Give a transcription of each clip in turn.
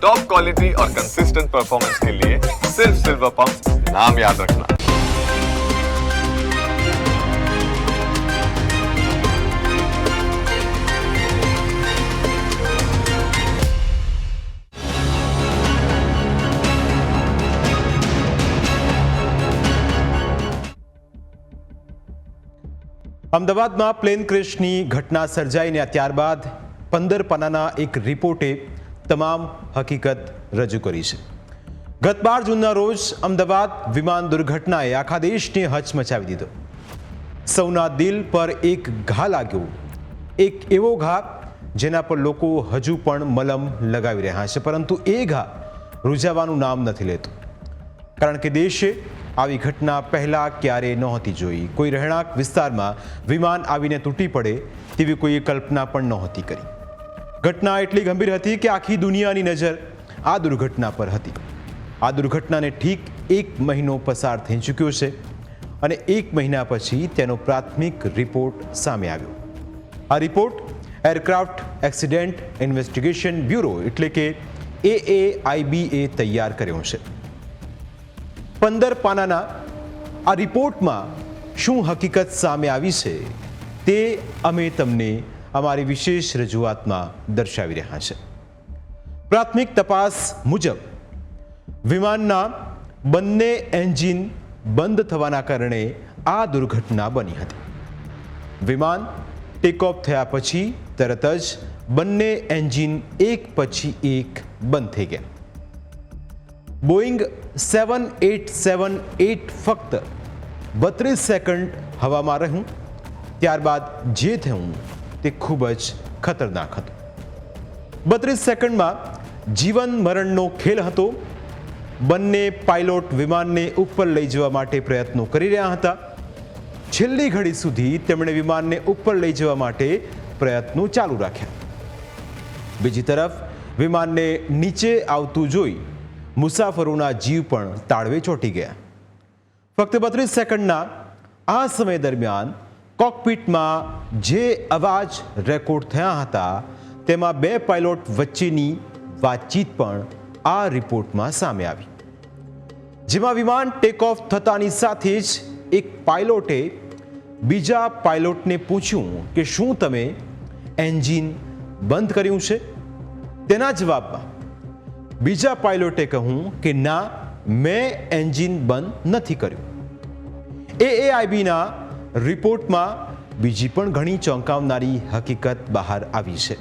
Top quality और consistent performance के लिए सिर्फ सिल्वर पंप नाम याद रखना અમદાવાદમાં પ્લેન ક્રેશની ઘટના સર્જાઈને ત્યારબાદ પંદર પાનાના એક રિપોર્ટે તમામ હકીકત રજૂ કરી છે. ગત બાર જૂનના રોજ અમદાવાદ વિમાન દુર્ઘટનાએ આખા દેશને હચમચાવી દીધો. સૌના દિલ પર એક ઘા લાગ્યો. એક એવો ઘા જેના પર લોકો હજુ પણ મલમ લગાવી રહ્યા છે, પરંતુ એ ઘા રૂઝાવાનું નામ નથી લેતું. કારણ કે દેશે આવી ઘટના પહેલાં ક્યારેય નહોતી જોઈ. કોઈ રહેણાંક વિસ્તારમાં વિમાન આવીને તૂટી પડે તેવી કોઈએ કલ્પના પણ નહોતી કરી. ઘટના એટલી ગંભીર હતી કે આખી દુનિયાની નજર આ દુર્ઘટના પર હતી. આ દુર્ઘટનાને ઠીક એક મહિનો પસાર થઈ ચૂક્યો છે અને એક મહિના પછી તેનો પ્રાથમિક રિપોર્ટ સામે આવ્યો. આ report aircraft accident investigation bureau એટલે કે એએઆઈબીએ તૈયાર કર્યો છે. પંદર પાનાના આ રિપોર્ટમાં શું હકીકત સામે આવી છે તે અમે તમને અમારી વિશેષ રજૂઆતમાં દર્શાવી રહ્યા છે. પ્રાથમિક તપાસ મુજબ, વિમાનના બંને એન્જિન બંધ થવાના કારણે આ દુર્ઘટના બની હતી. વિમાન ટેકઓફ થયા પછી તરત જ બંને એન્જિન એક પછી એક બંધ થઈ ગયા. Boeing seven eight seven eight ફક્ત બત્રીસ સેકન્ડ હવામાં રહ્યું ત્યારબાદ જે થયું તે ખૂબ જ ખતરનાક હતું. બત્રીસ સેકન્ડમાં જીવન મરણનો ખેલ હતો. બંને પાયલોટ વિમાનને ઉપર લઈ જવા માટે પ્રયત્નો કરી રહ્યા હતા. છેલ્લી ઘડી સુધી તેમણે વિમાનને ઉપર લઈ જવા માટે પ્રયત્નો ચાલુ રાખ્યા. બીજી તરફ, વિમાનને નીચે આવતું જોઈ મુસાફરોના જીવ પણ તાળવે ચોંટી ગયા. ફક્ત બત્રીસ સેકન્ડના આ સમય દરમિયાન કોકપીટમાં જે અવાજ રેકોર્ડ થયા હતા, તેમાં બે પાયલોટ વચ્ચેની વાતચીત પણ આ રિપોર્ટમાં સામે આવી. જેમાં વિમાન ટેક ઓફ થતાની સાથે જ એક પાયલોટે બીજા પાયલોટને પૂછ્યું કે શું તમે એન્જિન બંધ કર્યું છે? તેના જવાબમાં, બીજા પાયલોટે કહ્યું કે ના, મેં એન્જિન બંધ નથી કર્યું. એએઆઈબીના રિપોર્ટમાં બીજી પણ ઘણી ચોંકાવનારી હકીકત બહાર આવી છે.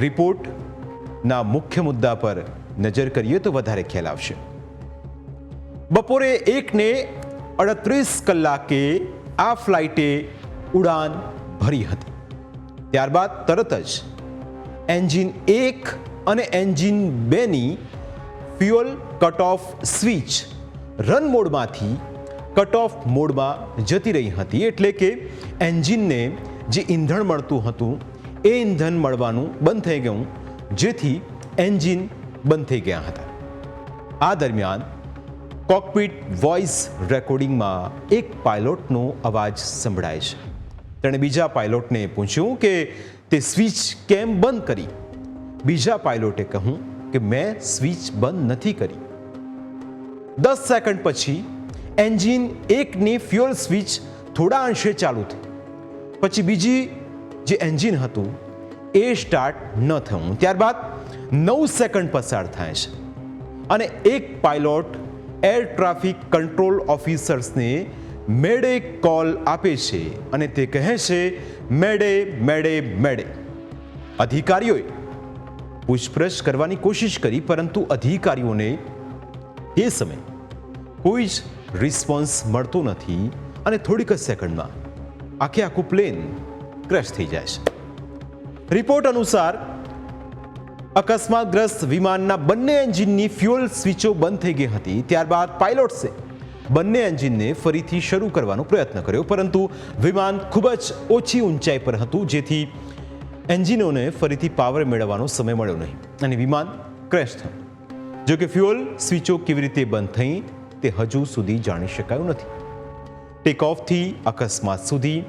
રિપોર્ટના મુખ્ય મુદ્દા પર નજર કરીએ તો વધારે ખ્યાલ આવશે. બપોરે એકને અડત્રીસ કલાકે આ ફ્લાઇટે ઉડાન ભરી હતી. ત્યારબાદ તરત જ એન્જિન એક અને એન્જિન બેની fuel cut off switch run મોડમાંથી cut off મોડમાં જતી રહી હતી. એટલે કે એન્જિનને જે ઈંધણ મળતું હતું, એ ઈંધણ મળવાનું બંધ થઈ ગયું, જેથી એન્જિન બંધ થઈ ગયા હતા. આ દરમિયાન કોકપીટ વોઇસ રેકોર્ડિંગમાં એક પાયલોટનો અવાજ સંભળાય છે. તેણે બીજા પાયલોટને પૂછ્યું કે, તે સ્વિચ કેમ બંધ કરી? બીજા પાયલોટે કહ્યું કે, મેં સ્વિચ બંધ નથી કરી. દસ સેકન્ડ પછી એન્જિન એકની ફ્યુઅલ સ્વિચ થોડા અંશે ચાલુ થઈ. પછી બીજી જે એન્જિન હતું, એ સ્ટાર્ટ ન થયું. ત્યારબાદ નવ સેકન્ડ પસાર થાય છે. અને એક પાયલોટ એર ટ્રાફિક કંટ્રોલ ઓફિસર્સને મેડે કોલ આપે છે અને તે કહે છે, મેડે મેડે મેડે. અધિકારીઓએ પૂછપરછ કરવાની કોશિશ કરી, પરંતુ અધિકારીઓને એ સમય કોઈ જ રિસ્પોન્સ મળતો નથી અને થોડીક જ સેકન્ડમાં આખે આખું પ્લેન ક્રેશ થઈ જાય છે. રિપોર્ટ અનુસાર અકસ્માતગ્રસ્ત વિમાનના બંને એન્જિનની ફ્યુઅલ સ્વિચો બંધ થઈ ગઈ હતી. ત્યારબાદ પાયલોટ્સે બંને એન્જિનને ફરીથી શરૂ કરવાનો પ્રયત્ન કર્યો. પરંતુ વિમાન ખૂબ જ ઓછી ઊંચાઈ પર હતું, જેથી એન્જિનોને ફરીથી પાવર મેળવવાનો સમય મળ્યો નહીં અને વિમાન ક્રેશ થયું. જોકે ફ્યુઅલ સ્વિચો કેવી રીતે બંધ થઈ તે હજુ સુધી જાણી શકાયું નથી. ટેકઓફથી અકસ્માત સુધી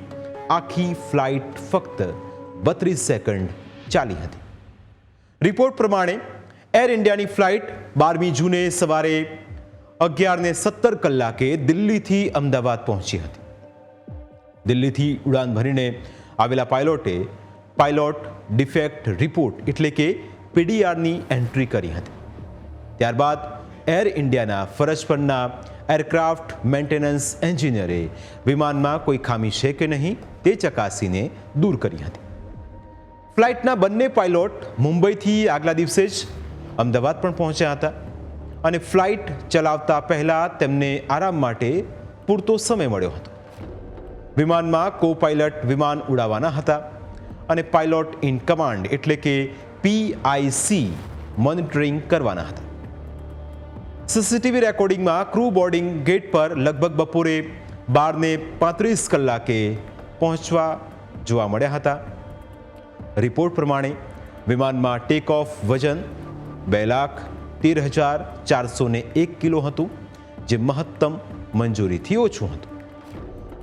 આખી ફ્લાઇટ ફક્ત બત્રીસ સેકન્ડ ચાલી હતી. રિપોર્ટ પ્રમાણે એર ઇન્ડિયાની ફ્લાઇટ બારમી જૂને સવારે અગિયારને સત્તર કલાકે દિલ્હીથી અમદાવાદ પહોંચી હતી. દિલ્હીથી ઉડાન ભરીને આવેલા પાયલોટે પાયલોટ ડિફેક્ટ રિપોર્ટ એટલે કે પીડીઆરની એન્ટ્રી કરી હતી. ત્યારબાદ એર ઇન્ડિયાના ફરજ પરના એરક્રાફ્ટ મેન્ટેનન્સ એન્જિનિયરે વિમાનમાં કોઈ ખામી છે કે નહીં તે ચકાસીને દૂર કરી હતી. ફ્લાઇટના બંને પાયલોટ મુંબઈથી આગલા દિવસે જ અમદાવાદ પણ પહોંચ્યા હતા અને ફ્લાઇટ ચલાવતા પહેલાં તેમને આરામ માટે પૂરતો સમય મળ્યો હતો. વિમાનમાં કો પાયલટ વિમાન ઉડાવવાના હતા અને પાયલોટ ઇન કમાન્ડ એટલે કે પીઆઈસી મોનિટરિંગ કરવાના હતા. સીસીટીવી રેકોર્ડિંગમાં ક્રૂ બોર્ડિંગ ગેટ પર લગભગ બપોરે બારને પાંત્રીસ કલાકે પહોંચવા જોવા મળ્યા હતા રિપોર્ટ પ્રમાણે વિમાનમાં ટેક ઓફ વજન બે લાખ તેર હજાર ચારસો ને એક કિલો હતું જે મહત્તમ મંજૂરીથી ઓછું હતું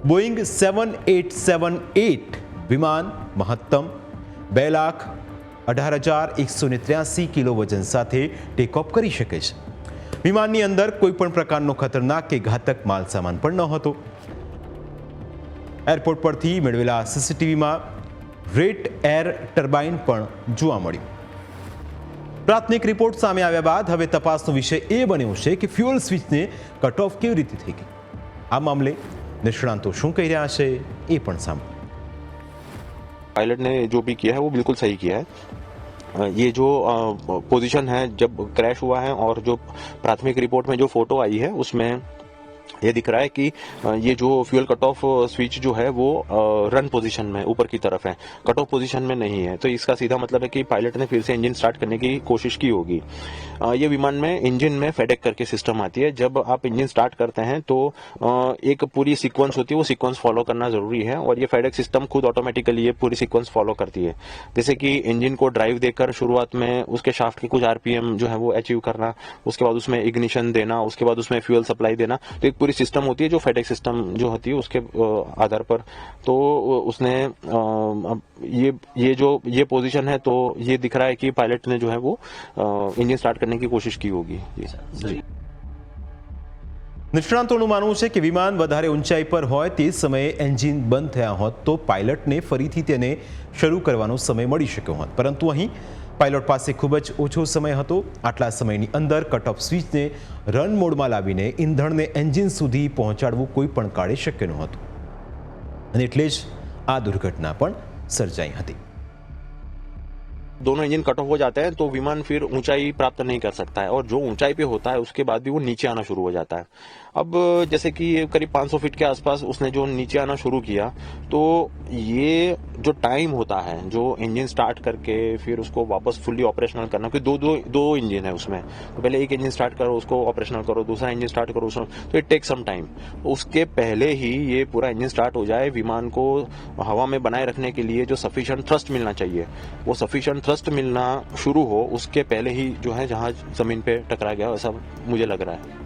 Boeing seven eight seven eight વિમાન મહત્તમ બે લાખ અઢાર હજાર એકસો ને ત્ર્યાસી કિલો વજન સાથે ટેક ઓફ કરી શકે છે વિમાનની અંદર કોઈ પણ પ્રકારનો ખતરનાક કે ઘાતક માલ સામાન પણ ન હતો એરપોર્ટ પરથી મેળવેલા સીસીટીવીમાં રેટ એર ટર્બાઇન પણ જોવા મળ્યું પ્રાથમિક રિપોર્ટ સામે આવ્યા બાદ હવે તપાસનો વિષય એ બન્યો છે કે ફ્યુઅલ સ્વિચને કટ ઓફ કેવી રીતે થઈ ગઈ આ મામલે નિષ્ણાંતો શું કહી રહ્યા છે એ પણ સાંભળો पायलट ने जो भी किया है वो बिल्कुल सही किया है अ, ये जो पोजीशन है जब क्रैश हुआ है और जो प्राथमिक रिपोर्ट में जो फोटो आई है उसमें ये दिख रहा है कि ये जो फ्यूल कट ऑफ़ स्विच जो है, वो रन पोजीशन में, ऊपर की तरफ़ है। कट ऑफ़ पोजीशन में नहीं है। तो इसका सीधा मतलब है कि पायलट ने फिर से इंजन स्टार्ट करने की कोशिश की होगी। ये विमान में इंजन में फेडेक करके सिस्टम आती है। जब आप इंजन स्टार्ट करते हैं तो एक पूरी सीक्वेंस होती है। वो सीक्वेंस फॉलो करना ज़रूरी है और ये फेडेक सिस्टम खुद ऑटोमेटिकली ये पूरी सीक्वेंस फॉलो करती है। जैसे कि इंजन को ड्राइव देकर शुरुआत में, उसके शाफ्ट की कुछ आरपीएम जो है, वो अचीव करना, उसके बाद उसमें इग्निशन देना, उसके बाद उसमें फ्यूल सप्लाई देना तो एक पूरी सिस्टम होती है जो फेडेक सिस्टम जो होती है उसके अ, आधार पर तो उसने अ, अब ये ये जो ये पोजीशन है तो ये दिख रहा है कि पायलट ने जो है वो इंजन स्टार्ट करने की कोशिश की होगी जी जी નિષ્ણાંતોનું માનવું છે કે વિમાન વધારે ઊંચાઈ પર હોય તે સમયે એન્જિન બંધ થયા હોત તો પાયલટને ફરીથી તેને શરૂ કરવાનો સમય મળી શક્યો હોત પરંતુ અહીં પાયલોટ પાસે ખૂબ જ ઓછો સમય હતો આટલા સમયની અંદર કટ ઓફ સ્વિચને રન મોડમાં લાવીને ઈંધણને એન્જિન સુધી પહોંચાડવું કોઈ પણ કાળે શક્ય નહોતું અને એટલે જ આ દુર્ઘટના પણ સર્જાઈ હતી दोनों इंजन कट ऑफ हो जाते हैं तो विमान फिर ऊंचाई प्राप्त नहीं कर सकता है और जो ऊंचाई पे होता है उसके बाद भी वो नीचे आना शुरू हो जाता है अब जैसे कि करीब 500 फीट के आसपास उसने जो नीचे आना शुरू किया तो ये जो टाइम होता है, जो इंजन स्टार्ट करके फिर उसको वापस फुल्ली ऑपरेशनल करना, क्योंकि दो दो दो इंजन है उसमें। तो पहले एक इंजन स्टार्ट करो, उसको ऑपरेशनल करो, दूसरा इंजन स्टार्ट करो, उसको तो इट टेक सम टाइम उसके पहले ही ये पूरा इंजन स्टार्ट हो जाए विमान को हवा में बनाए रखने के लिए जो सफिशिएंट थ्रस्ट मिलना चाहिए। वो सफिशिएंट थ्रस्ट मिलना शुरू हो, उसके पहले ही जो है जहाज़ ज़मीन पे टकरा गया, ऐसा मुझे लग रहा है।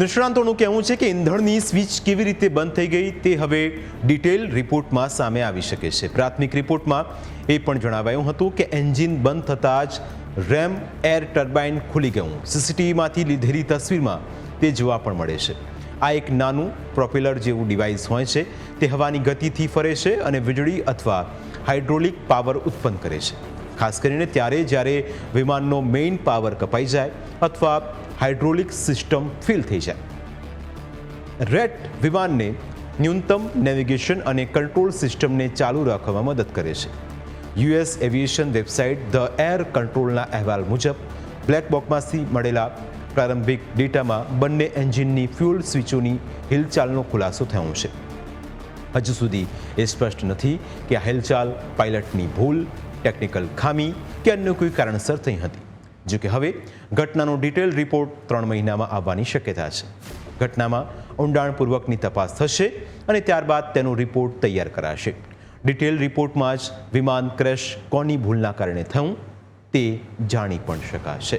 નિષ્ણાંતોનું કહેવું છે કે ઇંધણની સ્વિચ કેવી રીતે બંધ થઈ ગઈ તે હવે ડિટેલ રિપોર્ટમાં સામે આવી શકે છે. પ્રાથમિક રિપોર્ટમાં એ પણ જણાવાયું હતું કે એન્જિન બંધ થતાં જ રેમ એર ટર્બાઇન ખુલી ગયું. સીસીટીવીમાંથી લીધેલી તસવીરમાં તે જોવા પણ મળે છે. આ એક નાનું પ્રોપેલર જેવું ડિવાઇસ હોય છે. તે હવાની ગતિથી ફરે છે અને વીજળી અથવા હાઇડ્રોલિક પાવર ઉત્પન્ન કરે છે. ખાસ કરીને ત્યારે જ્યારે વિમાનનો મેઇન પાવર કપાઈ જાય અથવા હાઇડ્રોલિક સિસ્ટમ ફેલ થઈ જાય. રેટ વિમાનને ન્યૂનતમ નેવિગેશન અને કંટ્રોલ સિસ્ટમને ચાલુ રાખવામાં મદદ કરે છે. US aviation website the air કંટ્રોલના અહેવાલ મુજબ બ્લેક બોક્સમાંથી મળેલા પ્રારંભિક ડેટામાં બંને એન્જિનની ફ્યુલ સ્વિચોની હિલચાલનો ખુલાસો થયો છે. હજુ સુધી એ સ્પષ્ટ નથી કે આ હિલચાલ પાયલટની ભૂલ ટેકનિકલ ખામી કે અન્ય કોઈ કારણસર થઈ હતી. જો કે હવે ઘટનાનો ડિટેલ રિપોર્ટ ત્રણ મહિનામાં આવવાની શક્યતા છે. ઘટનામાં ઊંડાણપૂર્વકની તપાસ થશે અને ત્યારબાદ તેનો રિપોર્ટ તૈયાર કરાશે. ડિટેલ રિપોર્ટમાં જ વિમાન ક્રેશ કોની ભૂલના કારણે થયું તે જાણી પણ શકાશે.